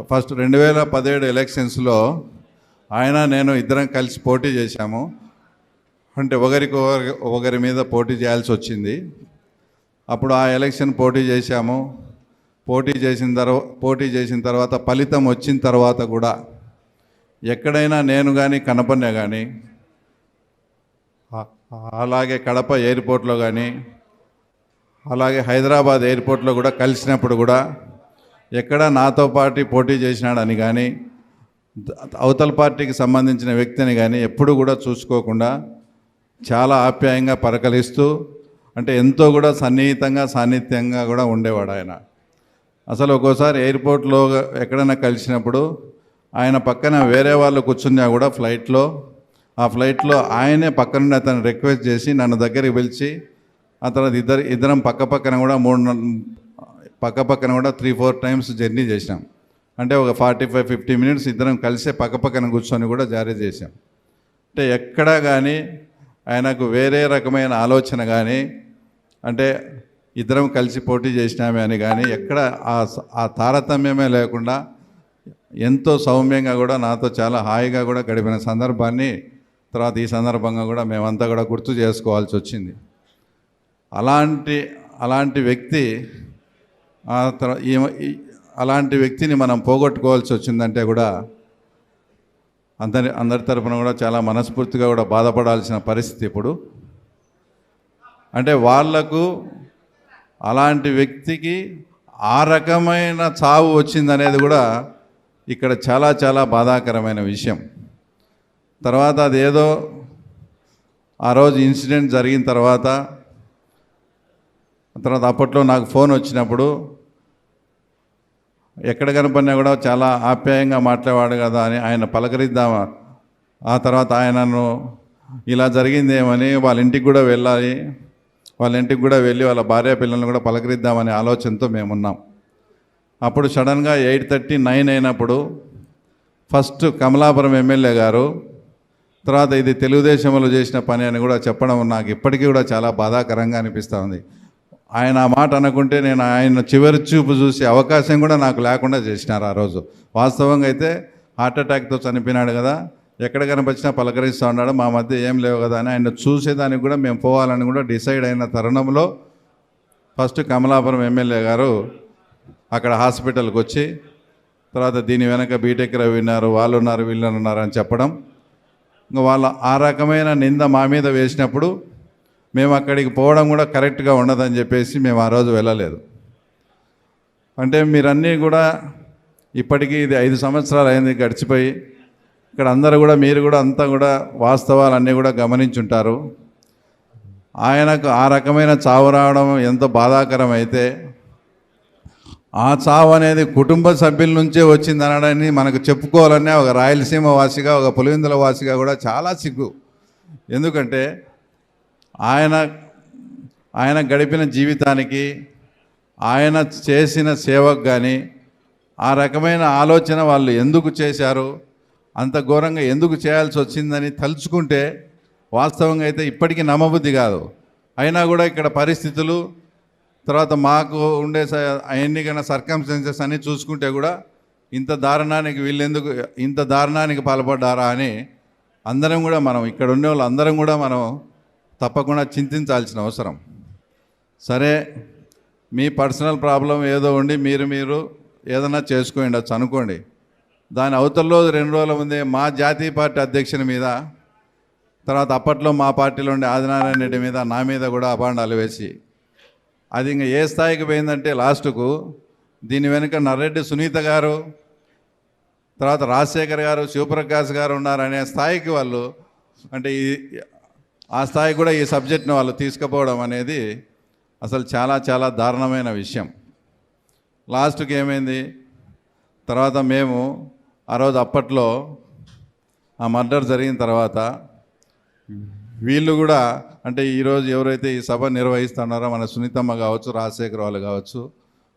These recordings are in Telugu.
ఫస్ట్ రెండు వేల పదిహేడు ఎలక్షన్స్లో ఆయన నేను ఇద్దరం కలిసి పోటీ చేశాము. అంటే ఒకరికి ఒకరి ఒకరి మీద పోటీ చేయాల్సి వచ్చింది. అప్పుడు ఆ ఎలక్షన్ పోటీ చేశాము. పోటీ చేసిన తర్వాత పోటీ చేసిన తర్వాత ఫలితం వచ్చిన తర్వాత కూడా ఎక్కడైనా నేను కానీ కనపడినా కానీ అలాగే కడప ఎయిర్పోర్ట్లో కానీ అలాగే హైదరాబాద్ ఎయిర్పోర్ట్లో కూడా కలిసినప్పుడు కూడా ఎక్కడ నాతో పాటు పోటీ చేసినాడని కానీ అవతల పార్టీకి సంబంధించిన వ్యక్తిని కానీ ఎప్పుడు కూడా చూసుకోకుండా చాలా ఆప్యాయంగా పరకలిస్తూ అంటే ఎంతో కూడా సన్నిహితంగా సాన్నిధ్యంగా కూడా ఉండేవాడు ఆయన. అసలు ఒక్కోసారి ఎయిర్పోర్ట్లో ఎక్కడైనా కలిసినప్పుడు ఆయన పక్కన వేరే వాళ్ళు కూర్చున్నా కూడా ఫ్లైట్లో ఆ ఫ్లైట్లో ఆయనే పక్కనుండి అతను రిక్వెస్ట్ చేసి నన్ను దగ్గరికి పిలిచి ఆ తర్వాత ఇద్దరు ఇద్దరం పక్క పక్కన కూడా మూడు పక్కపక్కన పక్క పక్కన కూడా త్రీ ఫోర్ టైమ్స్ జర్నీ చేసినాం అంటే ఒక ఫార్టీ ఫైవ్ ఫిఫ్టీ మినిట్స్ ఇద్దరం కలిసే పక్క పక్కన కూర్చొని కూడా జారీ చేసాం అంటే ఎక్కడా కానీ ఆయనకు వేరే రకమైన ఆలోచన కానీ అంటే ఇద్దరం కలిసి పోటీ చేసినామే అని కానీ ఎక్కడ ఆ తారతమ్యమే లేకుండా ఎంతో సౌమ్యంగా కూడా నాతో చాలా హాయిగా కూడా గడిపిన సందర్భాన్ని తర్వాత ఈ సందర్భంగా కూడా మేమంతా కూడా గుర్తు చేసుకోవాల్సి వచ్చింది. అలాంటి అలాంటి వ్యక్తి అలాంటి వ్యక్తిని మనం పోగొట్టుకోవాల్సి వచ్చిందంటే కూడా అందరి అందరి తరపున కూడా చాలా మనస్ఫూర్తిగా కూడా బాధపడాల్సిన పరిస్థితి ఇప్పుడు. అంటే వాళ్ళకు అలాంటి వ్యక్తికి ఆ రకమైన చావు వచ్చిందనేది కూడా ఇక్కడ చాలా చాలా బాధాకరమైన విషయం. తర్వాత అదేదో ఆ రోజు ఇన్సిడెంట్ జరిగిన తర్వాత తర్వాత అప్పట్లో నాకు ఫోన్ వచ్చినప్పుడు ఎక్కడ కనపడినా కూడా చాలా ఆప్యాయంగా మాట్లాడాడు కదా అని ఆయన పలకరిద్దామా? ఆ తర్వాత ఆయనను ఇలా జరిగిందేమని వాళ్ళ ఇంటికి కూడా వెళ్ళాలి వాళ్ళ ఇంటికి కూడా వెళ్ళి వాళ్ళ భార్య పిల్లల్ని కూడా పలకరిద్దామనే ఆలోచనతో మేమున్నాం. అప్పుడు సడన్గా ఎయిట్ థర్టీ నైన్ అయినప్పుడు ఫస్ట్ కమలాపురం ఎమ్మెల్యే గారు తర్వాత ఇది తెలుగుదేశంలో చేసిన పని అని కూడా చెప్పడం నాకు ఇప్పటికీ కూడా చాలా బాధాకరంగా అనిపిస్తూ ఉంది. ఆయన ఆ మాట అనుకుంటే నేను ఆయన చివరి చూపు చూసే అవకాశం కూడా నాకు లేకుండా చేసినారు ఆ రోజు. వాస్తవంగా అయితే హార్ట్ అటాక్తో చనిపోయినాడు కదా. ఎక్కడ కనిపించినా పలకరిస్తూ ఉన్నాడు. మా మధ్య ఏం లేవు కదా అని ఆయన చూసేదానికి కూడా మేము పోవాలని కూడా డిసైడ్ అయిన తరుణంలో ఫస్ట్ కమలాపురం ఎమ్మెల్యే గారు అక్కడ హాస్పిటల్కి వచ్చి తర్వాత దీని వెనక బీటెక్ రవి ఉన్నారు వాళ్ళు ఉన్నారు వీళ్ళు ఉన్నారు అని చెప్పడం. ఇంకా వాళ్ళ ఆ రకమైన నింద మా మీద వేసినప్పుడు మేము అక్కడికి పోవడం కూడా కరెక్ట్గా ఉండదని చెప్పేసి మేము ఆ రోజు వెళ్ళలేదు. అంటే మీరన్నీ కూడా ఇప్పటికీ ఇది ఐదు సంవత్సరాలు అయింది గడిచిపోయి ఇక్కడ అందరూ కూడా మీరు కూడా అంతా కూడా వాస్తవాలన్నీ కూడా గమనించుంటారు. ఆయనకు ఆ రకమైన చావు రావడం ఎంతో బాధాకరం అయితే ఆ చావు అనేది కుటుంబ సభ్యుల నుంచే వచ్చింది అనడాన్ని మనకు చెప్పుకోవాలనే ఒక రాయలసీమ వాసిగా ఒక పులివెందుల వాసిగా కూడా చాలా సిగ్గు. ఎందుకంటే ఆయన ఆయన గడిపిన జీవితానికి ఆయన చేసిన సేవకు కానీ ఆ రకమైన ఆలోచన వాళ్ళు ఎందుకు చేశారు అంత ఘోరంగా ఎందుకు చేయాల్సి వచ్చిందని తలుచుకుంటే వాస్తవంగా అయితే ఇప్పటికీ నమ్మబుద్ధి కాదు. అయినా కూడా ఇక్కడ పరిస్థితులు తర్వాత మాకు ఉండే స- ఎన్నికైన సర్కమ్స్టెన్సెస్ అన్నీ చూసుకుంటే కూడా ఇంత దారుణానికి వీళ్ళెందుకు ఇంత దారుణానికి పాల్పడ్డారా అని అందరం కూడా మనం ఇక్కడ ఉండే వాళ్ళు అందరం కూడా మనం తప్పకుండా చింతించాల్సిన అవసరం. సరే మీ పర్సనల్ ప్రాబ్లం ఏదో ఉండి మీరు మీరు ఏదైనా చేసుకోండి అది అనుకోండి. దాని అవతల్లో రెండు రోజుల ముందే మా జాతీయ పార్టీ అధ్యక్షుని మీద తర్వాత అప్పట్లో మా పార్టీలో ఉండే ఆదినారాయణ రెడ్డి మీద నా మీద కూడా అభాండాలు వేసి అది ఇంకా ఏ స్థాయికి పోయిందంటే లాస్ట్కు దీని వెనుక నర్రెడ్డి సునీత గారు తర్వాత రాజశేఖర్ గారు శివప్రకాష్ గారు ఉన్నారనే స్థాయికి వాళ్ళు అంటే ఈ ఆ స్థాయి కూడా ఈ సబ్జెక్ట్ని వాళ్ళు తీసుకుపోవడం అనేది అసలు చాలా చాలా దారుణమైన విషయం. లాస్ట్కి ఏమైంది? తర్వాత మేము ఆ రోజు అప్పట్లో ఆ మర్డర్ జరిగిన తర్వాత వీళ్ళు కూడా అంటే ఈరోజు ఎవరైతే ఈ సభ నిర్వహిస్తున్నారో మన సునీతమ్మ కావచ్చు రాజశేఖర్ వాళ్ళు కావచ్చు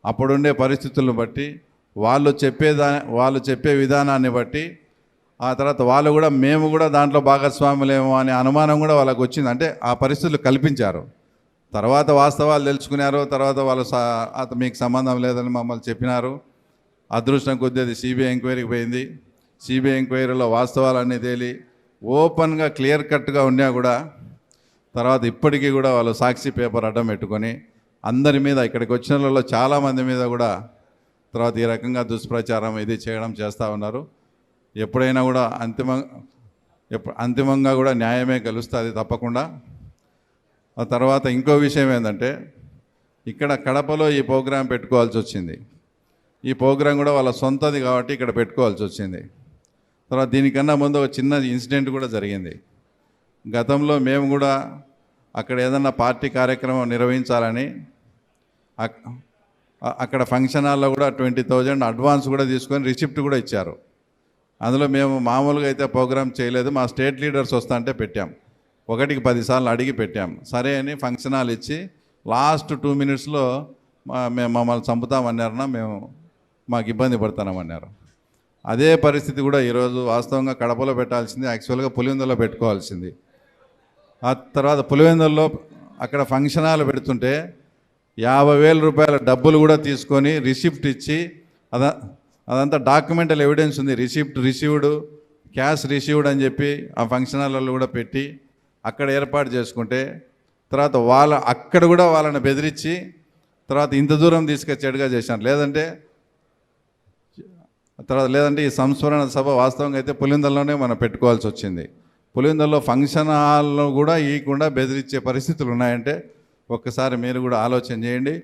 అప్పుడుండే పరిస్థితులను బట్టి వాళ్ళు చెప్పేదా వాళ్ళు చెప్పే విధానాన్ని బట్టి ఆ తర్వాత వాళ్ళు కూడా మేము కూడా దాంట్లో భాగస్వాములేమో అనే అనుమానం కూడా వాళ్ళకు వచ్చింది. అంటే ఆ పరిస్థితులు కల్పించారు. తర్వాత వాస్తవాలు తెలుసుకున్నారు. తర్వాత వాళ్ళు అత మీకు సంబంధం లేదని మమ్మల్ని చెప్పినారు. అదృష్టం కొద్దీ అది సిబిఐ ఎంక్వైరీకి పోయింది. సిబిఐ ఎంక్వైరీలో వాస్తవాలన్నీ తేలి ఓపెన్గా క్లియర్ కట్గా ఉన్నా కూడా తర్వాత ఇప్పటికీ కూడా వాళ్ళు సాక్షి పేపర్ అడ్డం పెట్టుకొని అందరి మీద ఇక్కడికి వచ్చిన వాళ్ళలో చాలామంది మీద కూడా తర్వాత ఈ రకంగా దుష్ప్రచారం ఇది చేయడం చేస్తూ ఉన్నారు. ఎప్పుడైనా కూడా అంతిమ అంతిమంగా కూడా న్యాయమే గెలుస్తుంది తప్పకుండా. ఆ తర్వాత ఇంకో విషయం ఏంటంటే ఇక్కడ కడపలో ఈ ప్రోగ్రాం పెట్టుకోవాల్సి వచ్చింది. ఈ ప్రోగ్రాం కూడా వాళ్ళ సొంతది కాబట్టి ఇక్కడ పెట్టుకోవాల్సి వచ్చింది. తర్వాత దీనికన్నా ముందు ఒక చిన్న ఇన్సిడెంట్ కూడా జరిగింది. గతంలో మేము కూడా అక్కడ ఏదన్నా పార్టీ కార్యక్రమం నిర్వహించాలని అక్కడ ఫంక్షన్ హాల్లో కూడా ట్వంటీ థౌజండ్ అడ్వాన్స్ కూడా తీసుకొని రిసిప్ట్ కూడా ఇచ్చారు. అందులో మేము మామూలుగా అయితే ప్రోగ్రామ్ చేయలేదు. మా స్టేట్ లీడర్స్ వస్తా అంటే పెట్టాం. ఒకటికి పదిసార్లు అడిగి పెట్టాం. సరే అని ఫంక్షన్ హాల్ ఇచ్చి లాస్ట్ టూ మినిట్స్లో మా మేము మమ్మల్ని చంపుతామన్నారన్నా మేము మాకు ఇబ్బంది పడుతున్నామన్నారు అదే పరిస్థితి కూడా ఈరోజు వాస్తవంగా కడపలో పెట్టాల్సింది యాక్చువల్గా పులివెందులో పెట్టుకోవాల్సింది. ఆ తర్వాత పులివెందుల్లో అక్కడ ఫంక్షన్ హాల్ పెడుతుంటే యాభై వేల రూపాయల డబ్బులు కూడా తీసుకొని రిసిప్ట్ ఇచ్చి అద అదంతా డాక్యుమెంటల్ ఎవిడెన్స్ ఉంది. రిసిప్ట్ రిసీవ్డ్ క్యాష్ రిసీవ్డ్ అని చెప్పి ఆ ఫంక్షన్ హాల్లో కూడా పెట్టి అక్కడ ఏర్పాటు చేసుకుంటే తర్వాత వాళ్ళ అక్కడ కూడా వాళ్ళని బెదిరించి తర్వాత ఇంత దూరం తీసుకొచ్చేట్టుగా చేశాను. లేదంటే తర్వాత లేదంటే ఈ సంస్మరణ సభ వాస్తవంగా అయితే పులిందల్లోనే మనం పెట్టుకోవాల్సి వచ్చింది. పులిందల్లో ఫంక్షన్ హాల్లో కూడా ఇవ్వకుండా బెదిరించే పరిస్థితులు ఉన్నాయంటే ఒక్కసారి మీరు కూడా ఆలోచన చేయండి.